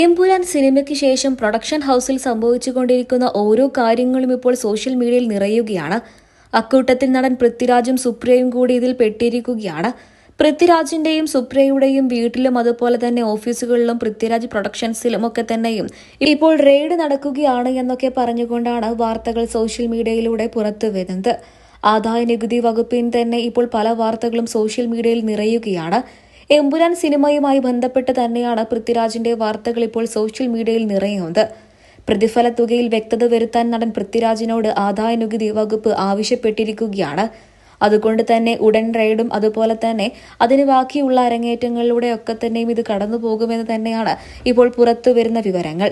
എമ്പുരാൻ സിനിമയ്ക്ക് ശേഷം പ്രൊഡക്ഷൻ ഹൗസിൽ സംഭവിച്ചുകൊണ്ടിരിക്കുന്ന ഓരോ കാര്യങ്ങളും ഇപ്പോൾ സോഷ്യൽ മീഡിയയിൽ നിറയുകയാണ്. അക്കൂട്ടത്തിൽ നടൻ പൃഥ്വിരാജും സുപ്രിയയും കൂടി ഇതിൽ പെട്ടിരിക്കുകയാണ്. പൃഥ്വിരാജിന്റെയും സുപ്രിയയുടെയും വീട്ടിലും അതുപോലെ തന്നെ ഓഫീസുകളിലും പൃഥ്വിരാജ് പ്രൊഡക്ഷൻസിലും ഒക്കെ തന്നെയും ഇപ്പോൾ റെയ്ഡ് നടക്കുകയാണ് എന്നൊക്കെ പറഞ്ഞുകൊണ്ടാണ് വാർത്തകൾ സോഷ്യൽ മീഡിയയിലൂടെ പുറത്തു വരുന്നത്. ആദായ നികുതി വകുപ്പിന് തന്നെ ഇപ്പോൾ പല വാർത്തകളും സോഷ്യൽ മീഡിയയിൽ നിറയുകയാണ്. എമ്പുരാൻ സിനിമയുമായി ബന്ധപ്പെട്ട് തന്നെയാണ് പൃഥ്വിരാജിന്റെ വാർത്തകൾ ഇപ്പോൾ സോഷ്യൽ മീഡിയയിൽ നിറയുന്നത്. പ്രതിഫല തുകയിൽ വ്യക്തത വരുത്താൻ നടൻ പൃഥ്വിരാജിനോട് ആദായ നികുതി വകുപ്പ് ആവശ്യപ്പെട്ടിരിക്കുകയാണ്. അതുകൊണ്ട് തന്നെ ഉടൻ റെയ്ഡും അതുപോലെ തന്നെ അതിന് ബാക്കിയുള്ള അരങ്ങേറ്റങ്ങളിലൂടെ ഒക്കെ തന്നെയും ഇത് കടന്നു പോകുമെന്ന് തന്നെയാണ് ഇപ്പോൾ പുറത്തു വരുന്ന വിവരങ്ങൾ.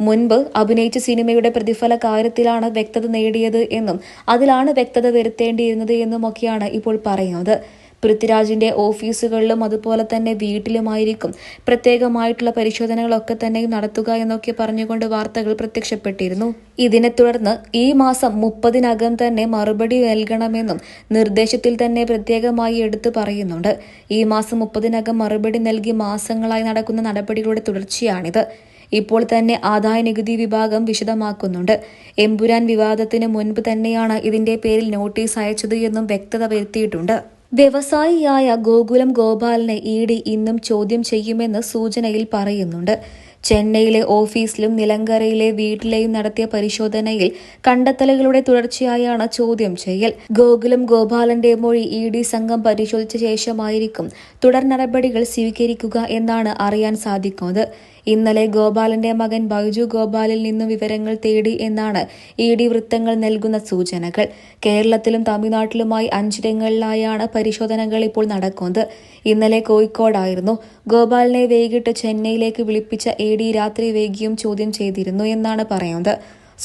മുൻപ് അഭിനയിച്ച സിനിമയുടെ പ്രതിഫല കാര്യത്തിലാണ് വ്യക്തത നേടിയത് എന്നും അതിലാണ് വ്യക്തത വരുത്തേണ്ടിയിരുന്നത് എന്നുമൊക്കെയാണ് ഇപ്പോൾ പറയുന്നത്. പൃഥ്വിരാജിന്റെ ഓഫീസുകളിലും അതുപോലെ തന്നെ വീട്ടിലുമായിരിക്കും. പ്രത്യേകമായിട്ടുള്ള പരിശോധനകളൊക്കെ തന്നെ നടത്തുക എന്നൊക്കെ പറഞ്ഞുകൊണ്ട് വാർത്തകൾ പ്രത്യക്ഷപ്പെട്ടിരുന്നു. ഇതിനെ തുടർന്ന് ഈ മാസം മുപ്പതിനകം തന്നെ മറുപടി നൽകണമെന്നും നിർദ്ദേശത്തിൽ തന്നെ പ്രത്യേകമായി എടുത്തു പറയുന്നുണ്ട്. ഈ മാസം മുപ്പതിനകം മറുപടി നൽകി മാസങ്ങളായി നടക്കുന്ന നടപടികളുടെ തുടർച്ചയാണിത്. ഇപ്പോൾ തന്നെ ആദായ നികുതി വിഭാഗം വിശദമാക്കുന്നുണ്ട്. എമ്പുരാൻ വിവാദത്തിന് മുൻപ് തന്നെയാണ് ഇതിന്റെ പേരിൽ നോട്ടീസ് അയച്ചത് എന്നും വ്യക്തത വരുത്തിയിട്ടുണ്ട്. വ്യവസായിയായ ഗോകുലം ഗോപാലിനെ ഇ ഡി ഇന്നും ചോദ്യം ചെയ്യുമെന്ന് സൂചനയിൽ പറയുന്നുണ്ട്. ചെന്നൈയിലെ ഓഫീസിലും നിലങ്കരയിലെ വീട്ടിലെയും നടത്തിയ പരിശോധനയിൽ കണ്ടെത്തലുകളുടെ തുടർച്ചയായാണ് ചോദ്യം ചെയ്യൽ. ഗോകുലം ഗോപാലന്റെ മൊഴി ഇ ഡി സംഘം പരിശോധിച്ച ശേഷമായിരിക്കും തുടർ നടപടികൾ സ്വീകരിക്കുക എന്നാണ് അറിയാൻ സാധിക്കുന്നത്. ഇന്നലെ ഗോപാലന്റെ മകൻ ബൈജു ഗോപാലിൽ നിന്നും വിവരങ്ങൾ തേടി എന്നാണ് ഇ ഡി വൃത്തങ്ങൾ നൽകുന്ന സൂചനകൾ. കേരളത്തിലും തമിഴ്നാട്ടിലുമായി അഞ്ചിടങ്ങളിലായാണ് പരിശോധനകൾ ഇപ്പോൾ നടക്കുന്നത്. ഇന്നലെ കോഴിക്കോടായിരുന്നു. ഗോപാലിനെ വൈകിട്ട് ചെന്നൈയിലേക്ക് വിളിപ്പിച്ച എ ഡി രാത്രി വൈകിയും ചോദ്യം ചെയ്തിരുന്നു എന്നാണ് പറയുന്നത്.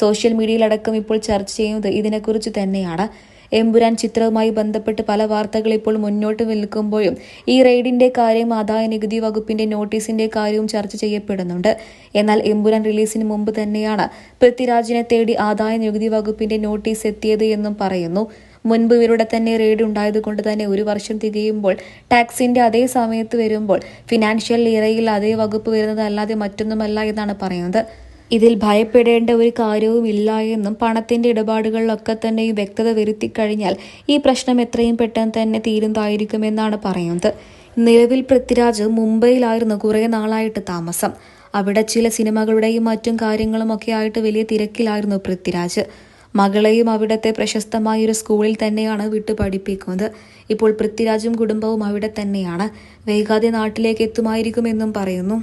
സോഷ്യൽ മീഡിയയിലടക്കം ഇപ്പോൾ ചർച്ച ചെയ്യുന്നത് ഇതിനെക്കുറിച്ച് തന്നെയാണ്. എമ്പുരാൻ ചിത്രവുമായി ബന്ധപ്പെട്ട് പല വാർത്തകൾ ഇപ്പോൾ മുന്നോട്ട് നിൽക്കുമ്പോഴും ഈ റെയ്ഡിന്റെ കാര്യം ആദായ നികുതി വകുപ്പിന്റെ നോട്ടീസിന്റെ കാര്യവും ചർച്ച ചെയ്യപ്പെടുന്നുണ്ട്. എന്നാൽ എമ്പുരാൻ റിലീസിന് മുമ്പ് തന്നെയാണ് പൃഥ്വിരാജിനെ തേടി ആദായ നികുതി വകുപ്പിന്റെ നോട്ടീസ് എത്തിയത് എന്നും പറയുന്നു. മുൻപ് ഇവരുടെ തന്നെ റെയ്ഡ് ഉണ്ടായതുകൊണ്ട് തന്നെ ഒരു വർഷം തികയുമ്പോൾ ടാക്സിന്റെ അതേ സമയത്ത് വരുമ്പോൾ ഫിനാൻഷ്യൽ ഇറയിൽ അതേ വകുപ്പ് വരുന്നത് അല്ലാതെ മറ്റൊന്നുമല്ല എന്നാണ് പറയുന്നത്. ഇതിൽ ഭയപ്പെടേണ്ട ഒരു കാര്യവും ഇല്ല എന്നും പണത്തിന്റെ ഇടപാടുകളിലൊക്കെ തന്നെയും വ്യക്തത വരുത്തിക്കഴിഞ്ഞാൽ ഈ പ്രശ്നം എത്രയും പെട്ടെന്ന് തന്നെ തീരുന്നതായിരിക്കുമെന്നാണ് പറയുന്നത്. നിലവിൽ പൃഥ്വിരാജ് മുംബൈയിലായിരുന്നു കുറെ നാളായിട്ട് താമസം. അവിടെ ചില സിനിമകളുടെയും മറ്റും കാര്യങ്ങളും ഒക്കെ ആയിട്ട് വലിയ തിരക്കിലായിരുന്നു പൃഥ്വിരാജ്. മകളെയും അവിടത്തെ പ്രശസ്തമായ ഒരു സ്കൂളിൽ തന്നെയാണ് വിട്ട് പഠിപ്പിക്കുന്നത്. ഇപ്പോൾ പൃഥ്വിരാജും കുടുംബവും അവിടെ തന്നെയാണ്. വൈകാതെ നാട്ടിലേക്ക് എത്തുമായിരിക്കുമെന്നും പറയുന്നു.